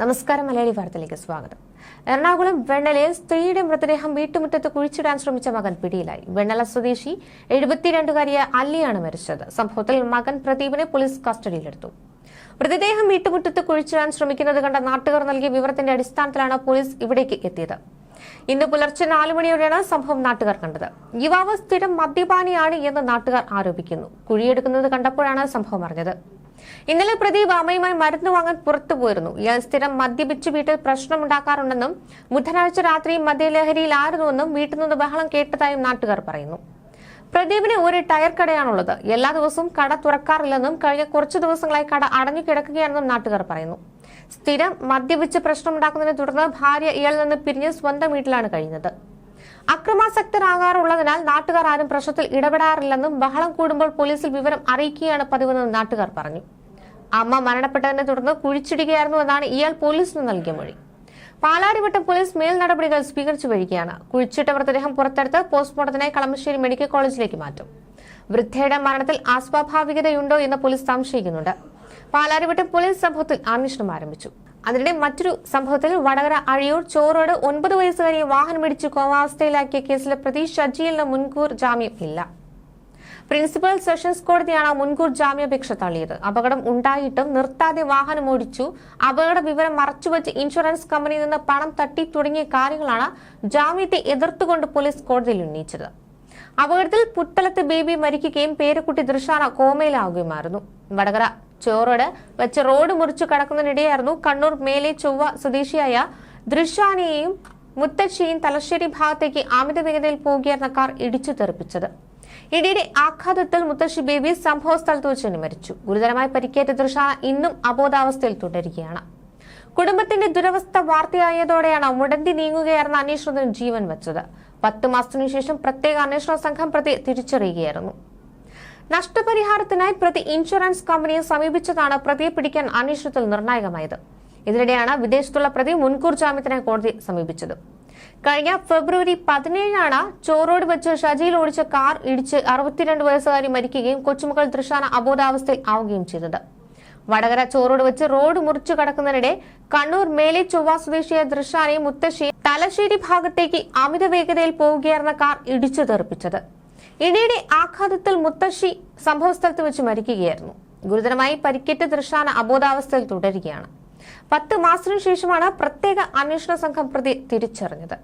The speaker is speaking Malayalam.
നമസ്കാരം മലയാളി വാർത്തയിലേക്ക് സ്വാഗതം. എറണാകുളം വെണ്ണലയിൽ സ്ത്രീയുടെ മൃതദേഹം വീട്ടുമുറ്റത്ത് കുഴിച്ചിടാൻ ശ്രമിച്ച മകൻ പിടിയിലായി. വെണ്ണല സ്വദേശി എഴുപത്തിരണ്ടുകാരിയ അല്ലിയാണ് മരിച്ചത്. സംഭവത്തിൽ മകൻ പ്രദീപിനെ പോലീസ് കസ്റ്റഡിയിലെടുത്തു. മൃതദേഹം വീട്ടുമുറ്റത്ത് കുഴിച്ചിടാൻ ശ്രമിക്കുന്നത് കണ്ട നാട്ടുകാർ നൽകിയ വിവരത്തിന്റെ അടിസ്ഥാനത്തിലാണ് പോലീസ് ഇവിടേക്ക് എത്തിയത്. ഇന്ന് പുലർച്ചെ നാലു മണിയോടെയാണ് സംഭവം നാട്ടുകാർ കണ്ടത്. യുവാവ് സ്ഥിരം മദ്യപാനിയാണ് എന്ന് നാട്ടുകാർ ആരോപിക്കുന്നു. കുഴിയെടുക്കുന്നത് കണ്ടപ്പോഴാണ് സംഭവം അറിഞ്ഞത്. ഇന്നലെ പ്രതി അമ്മയുമായി മരുന്ന് വാങ്ങാൻ പുറത്തു പോയിരുന്നു. ഇയാൾ സ്ഥിരം മദ്യപിച്ച് വീട്ടിൽ പ്രശ്നമുണ്ടാക്കാറുണ്ടെന്നും ബുധനാഴ്ച രാത്രി മദ്യലഹരിയിലായിരുന്നുവെന്നും വീട്ടിൽ നിന്ന് ബഹളം കേട്ടതായും നാട്ടുകാർ പറയുന്നു. പ്രദീപിന് ഒരു ടയർ കടയാണുള്ളത്. എല്ലാ ദിവസവും കട തുറക്കാറില്ലെന്നും കഴിഞ്ഞ കുറച്ചു ദിവസങ്ങളായി കട അടഞ്ഞു കിടക്കുകയാണെന്നും നാട്ടുകാർ പറയുന്നു. സ്ഥിരം മദ്യപിച്ച് പ്രശ്നമുണ്ടാക്കുന്നതിനെ തുടർന്ന് ഭാര്യ ഇയാളിൽ നിന്ന് പിരിഞ്ഞ് സ്വന്തം വീട്ടിലാണ് കഴിയുന്നത്. അക്രമാസക്തരാകാറുള്ളതിനാൽ നാട്ടുകാർ ആരും പ്രശ്നത്തിൽ ഇടപെടാറില്ലെന്നും ബഹളം കൂടുമ്പോൾ പോലീസിൽ വിവരം അറിയിക്കുകയാണ് പതിവെന്നും നാട്ടുകാർ പറഞ്ഞു. അമ്മ മരണപ്പെട്ടതിനെ തുടർന്ന് കുഴിച്ചിടുകയായിരുന്നുവെന്നാണ് ഇയാൾ പോലീസിന് നൽകിയ മൊഴി. പാലാരിവട്ടം പോലീസ് മേൽ നടപടികൾ സ്വീകരിച്ചു വരികയാണ്. കുഴിച്ചിട്ട മൃതദേഹം പുറത്തെടുത്ത് പോസ്റ്റ്മോർട്ടത്തിനായി കളമശ്ശേരി മെഡിക്കൽ കോളേജിലേക്ക് മാറ്റും. വൃദ്ധയുടെ മരണത്തിൽ അസ്വാഭാവികതയുണ്ടോ എന്ന് പോലീസ് സംശയിക്കുന്നുണ്ട്. പാലാരിവട്ടം പോലീസ് സംഭവത്തിൽ അന്വേഷണം ആരംഭിച്ചു. അതിനിടെ മറ്റൊരു സംഭവത്തിൽ വടകര അഴിയൂർ ചോറോട് ഒൻപത് വയസ്സുകാരിയെ വാഹനമിടിച്ച് കോമാവസ്ഥയിലാക്കിയ കേസിലെ പ്രതി ഷജീലിന് മുൻകൂർ ജാമ്യം ഇല്ല. പ്രിൻസിപ്പൽ സെഷൻസ് കോടതിയാണ് മുൻകൂർ ജാമ്യാപേക്ഷ തള്ളിയത്. അപകടം ഉണ്ടായിട്ടും നിർത്താതെ വാഹനം ഓടിച്ചു. അപകട വിവരം മറച്ചുവെച്ച് ഇൻഷുറൻസ് കമ്പനിയിൽ നിന്ന് പണം തട്ടി തുടങ്ങിയ കാര്യങ്ങളാണ് ജാമ്യത്തെ എതിർത്തുകൊണ്ട് പോലീസ് കോടതിയിൽ ഉന്നയിച്ചത്. അപകടത്തിൽ പുത്തലത്ത് ബേബി മരിക്കുകയും പേരക്കുട്ടി ദൃശാന കോമയിലാവുകയുമായിരുന്നു. വടകര ചോറോട് വെച്ച് റോഡ് മുറിച്ചു കടക്കുന്നതിനിടെയായിരുന്നു കണ്ണൂർ മേലെ ചൊവ്വ സ്വദേശിയായ ദൃശാനിയെയും മുത്തശ്ശിയും തലശ്ശേരി ഭാഗത്തേക്ക് അമിത വേഗതയിൽ പോകുകയായിരുന്ന കാർ ഇടിച്ചു തെറിപ്പിച്ചത്. ഇടിയുടെ ആഘാതത്തിൽ മുത്തശ്ശി ബേബി സംഭവ സ്ഥലത്ത് വെച്ച് തന്നെ മരിച്ചു. ഗുരുതരമായി പരിക്കേറ്റ ദൃശാന ഇന്നും അബോധാവസ്ഥയിൽ തുടരുകയാണ്. കുടുംബത്തിന്റെ ദുരവസ്ഥ വാർത്തയായതോടെയാണ് മുടന്തി നീങ്ങുകയായിരുന്ന അന്വേഷണത്തിന് ജീവൻ വെച്ചത്. പത്ത് മാസത്തിനു ശേഷം പ്രത്യേക അന്വേഷണ സംഘം പ്രതി തിരിച്ചറിയുകയായിരുന്നു. നഷ്ടപരിഹാരത്തിനായി പ്രതി ഇൻഷുറൻസ് കമ്പനിയെ സമീപിച്ചതാണ് പ്രതിയെ പിടിക്കാൻ അന്വേഷണത്തിൽ നിർണായകമായത്. ഇതിനിടെയാണ് വിദേശത്തുള്ള പ്രതി മുൻകൂർ ജാമ്യത്തിനായി കോടതി സമീപിച്ചത്. കഴിഞ്ഞ ഫെബ്രുവരി പതിനേഴിനാണ് ചോറോട് വെച്ച് ഷജിയിൽ ഓടിച്ച കാർ ഇടിച്ച് അറുപത്തിരണ്ട് വയസ്സുകാരി മരിക്കുകയും കൊച്ചുമകൾ തൃശാന അബോധാവസ്ഥയിൽ ആവുകയും ചെയ്തത്. വടകര ചോറോട് വെച്ച് റോഡ് മുറിച്ചു കടക്കുന്നതിനിടെ കണ്ണൂർ മേലെ ചൊവ്വ സ്വദേശിയായ ദൃശാനയും മുത്തശ്ശിയും തലശ്ശേരി ഭാഗത്തേക്ക് അമിത വേഗതയിൽ പോവുകയായിരുന്ന കാർ ഇടിച്ചു തെറിപ്പിച്ചത്. ഇടിയുടെ ആഘാതത്തിൽ മുത്തശ്ശി സംഭവസ്ഥലത്ത് വെച്ച് മരിക്കുകയായിരുന്നു. ഗുരുതരമായി പരിക്കേറ്റ ദൃശാന അബോധാവസ്ഥയിൽ തുടരുകയാണ്. പത്ത് മാസത്തിനു ശേഷമാണ് പ്രത്യേക അന്വേഷണ സംഘം പ്രതി തിരിച്ചറിഞ്ഞത്.